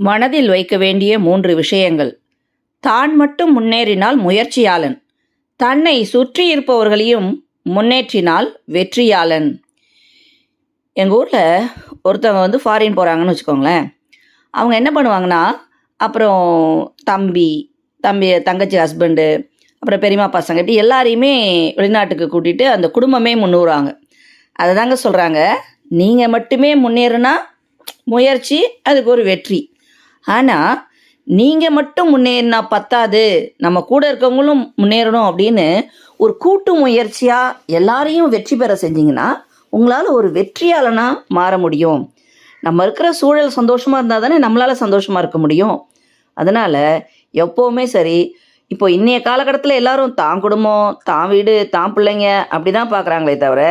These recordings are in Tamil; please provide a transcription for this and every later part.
மனதில் வைக்க வேண்டிய மூன்று விஷயங்கள். தான் மட்டும் முன்னேறினால் முயற்சியாளன். தன்னை சுற்றி இருப்பவர்களையும் முன்னேற்றினால் வெற்றியாளன். எங்கள் ஊரில் ஒருத்தவங்க வந்து ஃபாரின் போகிறாங்கன்னு வச்சுக்கோங்களேன். அவங்க என்ன பண்ணுவாங்கன்னா அப்புறம் தம்பி தம்பி தங்கச்சி ஹஸ்பண்டு அப்புறம் பெரியம்மா பசங்க இப்படி எல்லாரையுமே வெளிநாட்டுக்கு கூட்டிகிட்டு அந்த குடும்பமே முன்னூறாங்க அதை தாங்க சொல்கிறாங்க நீங்கள் மட்டுமே முன்னேறுனா முயற்சி அதுக்கு ஒரு வெற்றி. ஆனால் நீங்கள் மட்டும் முன்னேறினா பத்தாது. நம்ம கூட இருக்கவங்களும் முன்னேறணும் அப்படின்னு ஒரு கூட்டு முயற்சியாக எல்லாரையும் வெற்றி பெற செஞ்சிங்கன்னா உங்களால் ஒரு வெற்றியாளனாக மாற முடியும். நம்ம இருக்கிற சூழல் சந்தோஷமாக இருந்தால் தானே நம்மளால் சந்தோஷமாக இருக்க முடியும். அதனால் எப்போவுமே சரி இப்போ இன்றைய காலகட்டத்தில் எல்லாரும் தான் குடும்பம் தான் வீடு தான் பிள்ளைங்க அப்படி தான் பார்க்குறாங்களே தவிர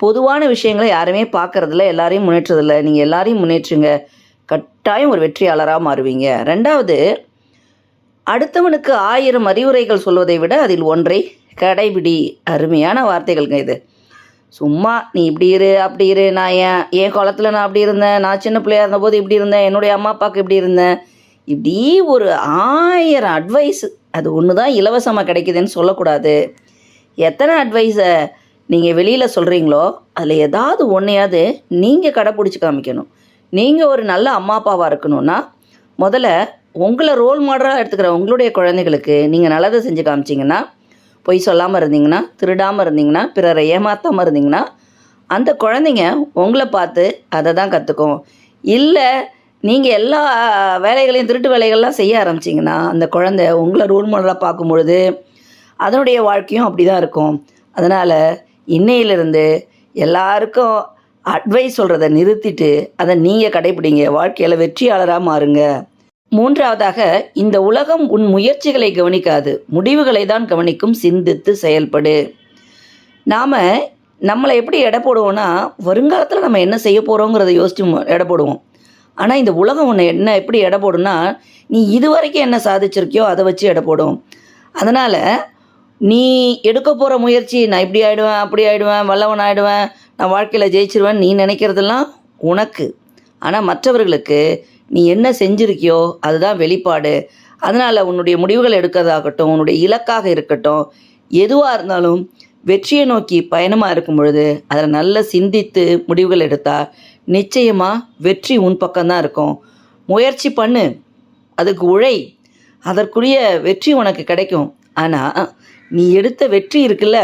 பொதுவான விஷயங்களை யாருமே பார்க்கறதில்ல எல்லாரையும் முன்னேற்றதில்லை நீங்கள் எல்லாரையும் முன்னேற்றுங்க. கட்டாயம் ஒரு வெற்றியாளராக மாறுவீங்க. ரெண்டாவது அடுத்தவனுக்கு ஆயிரம் அறிவுரைகள் சொல்வதை விட அதில் ஒன்றை கடைபிடி. அருமையான வார்த்தைகள்ங்க இது. சும்மா நீ இப்படி இரு அப்படி இரு நான் ஏன் என் காலத்தில் நான் அப்படி இருந்தேன் நான் சின்ன பிள்ளையா இருந்தபோது இப்படி இருந்தேன் என்னுடைய அம்மா அப்பாவுக்கு இப்படி இருந்தேன். இப்படி ஒரு ஆயிரம் அட்வைஸ் அது ஒன்று தான் இலவசமாக கிடைக்குதுன்னு சொல்லக்கூடாது. எத்தனை அட்வைஸை நீங்கள் வெளியில் சொல்கிறீங்களோ அதில் ஏதாவது ஒன்றையாவது நீங்கள் கடைப்பிடிச்சி காமிக்கணும். நீங்கள் ஒரு நல்ல அம்மா அப்பாவாக இருக்கணும்னா முதல்ல உங்களை ரோல் மாடலாக எடுத்துக்கிற உங்களுடைய குழந்தைகளுக்கு நீங்கள் நல்லதை செஞ்சு காமிச்சிங்கன்னா பொய் சொல்லாமல் இருந்தீங்கன்னா திருடாமல் இருந்தீங்கன்னா பிறரை ஏமாற்றாமல் இருந்தீங்கன்னா அந்த குழந்தைங்க உங்களை பார்த்து அதை தான் கற்றுக்கும் இல்லை நீங்கள் எல்லா வேலைகளையும் திருட்டு வேலைகள்லாம் செய்ய ஆரம்பிச்சிங்கன்னா அந்த குழந்தை உங்களை ரோல் மாடலாக பார்க்கும் பொழுது அதனுடைய வாழ்க்கையும் அப்படி தான் இருக்கும். அதனால் இன்னையிலிருந்து எல்லாருக்கும் அட்வைஸ் சொல்கிறத நிறுத்திட்டு அதை நீங்கள் கடைப்பிடிங்க. வாழ்க்கையில் வெற்றியாளராக மாறுங்க. மூன்றாவதாக இந்த உலகம் உன் முயற்சிகளை கவனிக்காது. முடிவுகளை தான் கவனிக்கும். சிந்தித்து செயல்படு. நாம் நம்மளை எப்படி எடை போடுவோன்னா வருங்காலத்தில் நம்ம என்ன செய்ய போகிறோங்கிறத யோசித்து மு- எடை போடுவோம். ஆனால் இந்த உலகம் உன்னை என்ன எப்படி எடை போடும்னா நீ இது வரைக்கும் என்ன சாதிச்சிருக்கியோ அதை வச்சு எடை போடும். அதனால் நீ எடுக்க போகிற முயற்சி நான் இப்படி ஆயிடுவேன் அப்படி ஆயிடுவேன் வல்லவன் ஆகிடுவேன் நான் வாழ்க்கையில் ஜெயிச்சிருவேன் நீ நினைக்கிறதெல்லாம் உனக்கு. ஆனால் மற்றவர்களுக்கு நீ என்ன செஞ்சிருக்கியோ அதுதான் வெளிப்பாடு. அதனால் உன்னுடைய முடிவுகள் எடுக்கிறதாகட்டும் உன்னுடைய இலக்காக இருக்கட்டும் எதுவாக இருந்தாலும் வெற்றியை நோக்கி பயணமாக இருக்கும் பொழுது அதில் நல்லா சிந்தித்து முடிவுகள் எடுத்தால் நிச்சயமாக வெற்றி உன் பக்கம்தான் இருக்கும். முயற்சி பண்ணு. அதுக்கு உழை. அதற்குரிய வெற்றி உனக்கு கிடைக்கும். ஆனால் நீ எடுத்த வெற்றி இருக்குல்ல?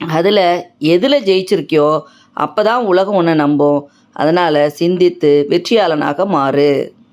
அதில் எதில் ஜெயிச்சிருக்கியோ அப்போ தான் உலகம் உன்னை நம்பும். அதனால் சிந்தித்து வெற்றியாளனாக மாறு.